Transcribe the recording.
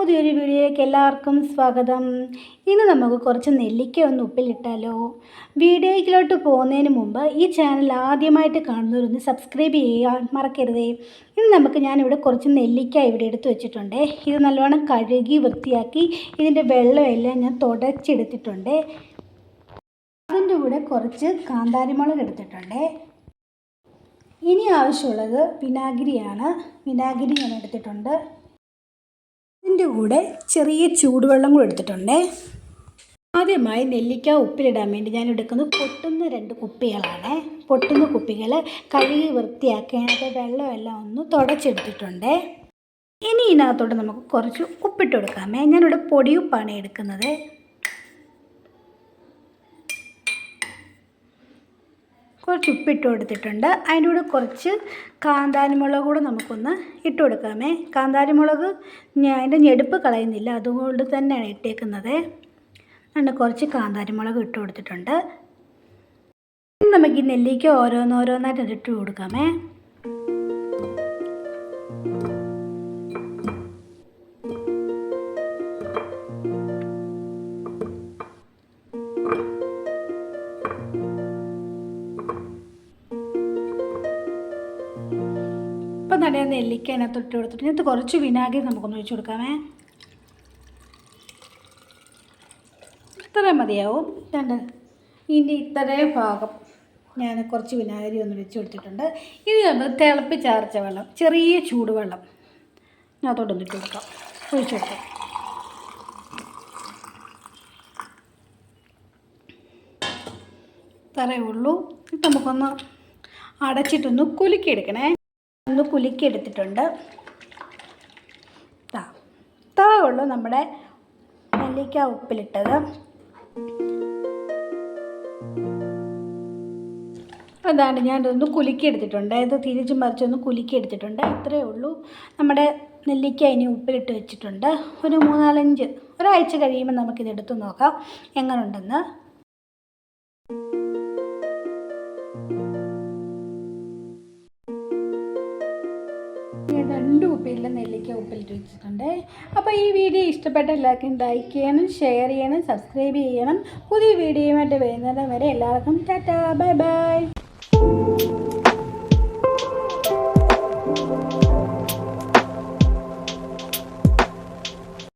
പുതിയൊരു വീഡിയോയിലേക്ക് എല്ലാവർക്കും സ്വാഗതം. ഇന്ന് നമുക്ക് കുറച്ച് നെല്ലിക്ക ഒന്ന് ഉപ്പിലിട്ടാലോ? വീഡിയോയിലോട്ട് പോകുന്നതിന് മുമ്പ് ഈ ചാനൽ ആദ്യമായിട്ട് കാണുന്നവരൊന്ന് സബ്സ്ക്രൈബ് ചെയ്യാൻ മറക്കരുതേ. ഇന്ന് നമുക്ക് ഞാനിവിടെ കുറച്ച് നെല്ലിക്ക ഇവിടെ എടുത്ത് വെച്ചിട്ടുണ്ട്. ഇത് നല്ലവണ്ണം കഴുകി വൃത്തിയാക്കി ഇതിന്റെ വെള്ളമെല്ലാം ഞാൻ തുടച്ചെടുത്തിട്ടുണ്ട്. അതിന്റെ കൂടെ കുറച്ച് കാന്താരിമുളക് എടുത്തിട്ടുണ്ട്. ഇനി ആവശ്യമുള്ളത് വിനാഗിരിയാണ്. വിനാഗിരി ഞാൻ എടുത്തിട്ടുണ്ട്. ഇതിന്റെ കൂടെ ചെറിയ ചൂടുവെള്ളം കൂടെ എടുത്തിട്ടുണ്ട്. ആദ്യമായി നെല്ലിക്ക ഉപ്പിലിടാൻ വേണ്ടി ഞാൻ എടുക്കുന്നത് പൊട്ടുന്ന രണ്ട് കുപ്പികളാണ്. പൊട്ടുന്ന കുപ്പികൾ കഴുകി വൃത്തിയാക്കി വെള്ളമെല്ലാം ഒന്ന് തുടച്ചെടുത്തിട്ടുണ്ട്. ഇനി ഇതിനകത്തോട്ട് നമുക്ക് കുറച്ച് ഉപ്പിട്ട് കൊടുക്കാമേ. ഞാനിവിടെ പൊടിയുപ്പാണ് എടുക്കുന്നത്. കുറച്ച് ഉപ്പിട്ട് കൊടുത്തിട്ടുണ്ട്. അതിന്റെ കൂടെ കുറച്ച് കാന്താരിമുളക് കൂടെ നമുക്കൊന്ന് ഇട്ട് കൊടുക്കാമേ. കാന്താരിമുളക് അതിന്റെ ഞെടുപ്പ് കളയുന്നില്ല. അതുകൊണ്ട് തന്നെയാണ് ഇട്ടേക്കുന്നത്. അതുകൊണ്ട് കുറച്ച് കാന്താരിമുളക് ഇട്ട് കൊടുത്തിട്ടുണ്ട്. നമുക്ക് ഈ നെല്ലിക്ക ഓരോന്നോരോന്നായിട്ട് ഇട്ട് കൊടുക്കാമേ. ഇപ്പം നല്ല നെല്ലിക്ക അതിനകത്ത് ഇട്ട് കൊടുത്തിട്ട് ഇതിനകത്ത് കുറച്ച് വിനാഗിരി നമുക്കൊന്ന് ഒഴിച്ച് കൊടുക്കാമേ. ഇത്ര മതിയാവും. രണ്ട്. ഇനി ഇത്രയും ഭാഗം ഞാൻ കുറച്ച് വിനാഗിരി ഒന്ന് വെച്ച് കൊടുത്തിട്ടുണ്ട്. ഇനി നമ്മൾ തിളപ്പിച്ചാർച്ച വെള്ളം ചെറിയ ചൂടുവെള്ളം അതിനകത്തോട്ടൊന്ന് ഇട്ട് കൊടുക്കാം. ഒഴിച്ചു കൊടുക്കാം. ഇത്രയേ ഉള്ളൂ. ഇത് നമുക്കൊന്ന് അടച്ചിട്ടൊന്ന് കുലുക്കിയെടുക്കണേ. ഒന്ന് കുലുക്കിയെടുത്തിട്ടുണ്ട്. താ ഇത്രേ ഉള്ളൂ നമ്മുടെ നെല്ലിക്ക ഉപ്പിലിട്ടത്. അതാണ് ഞാനിതൊന്ന് കുലുക്കിയെടുത്തിട്ടുണ്ട്. ഇത് തിരിച്ചും മറിച്ചൊന്ന് കുലുക്കിയെടുത്തിട്ടുണ്ട്. ഇത്രയേ ഉള്ളൂ. നമ്മുടെ നെല്ലിക്ക ഇനി ഉപ്പിലിട്ട് വെച്ചിട്ടുണ്ട്. ഒരു മൂന്നാലഞ്ച് ഒരാഴ്ച കഴിയുമ്പോൾ നമുക്കിതെടുത്ത് നോക്കാം. എങ്ങനെയുണ്ടെന്ന് കുപ്പിയിൽ നെല്ലിക്ക ഉപ്പിലിട്ട് വെച്ചിട്ടുണ്ട്. അപ്പോൾ ഈ വീഡിയോ ഇഷ്ടപ്പെട്ട എല്ലാവർക്കും ലൈക്ക് ചെയ്യണം ഷെയർ ചെയ്യണം സബ്സ്ക്രൈബ് ചെയ്യണം. പുതിയ വീഡിയോയുമായിട്ട് വരുന്നത് വരെ എല്ലാവർക്കും ടാറ്റാ ബൈ ബൈ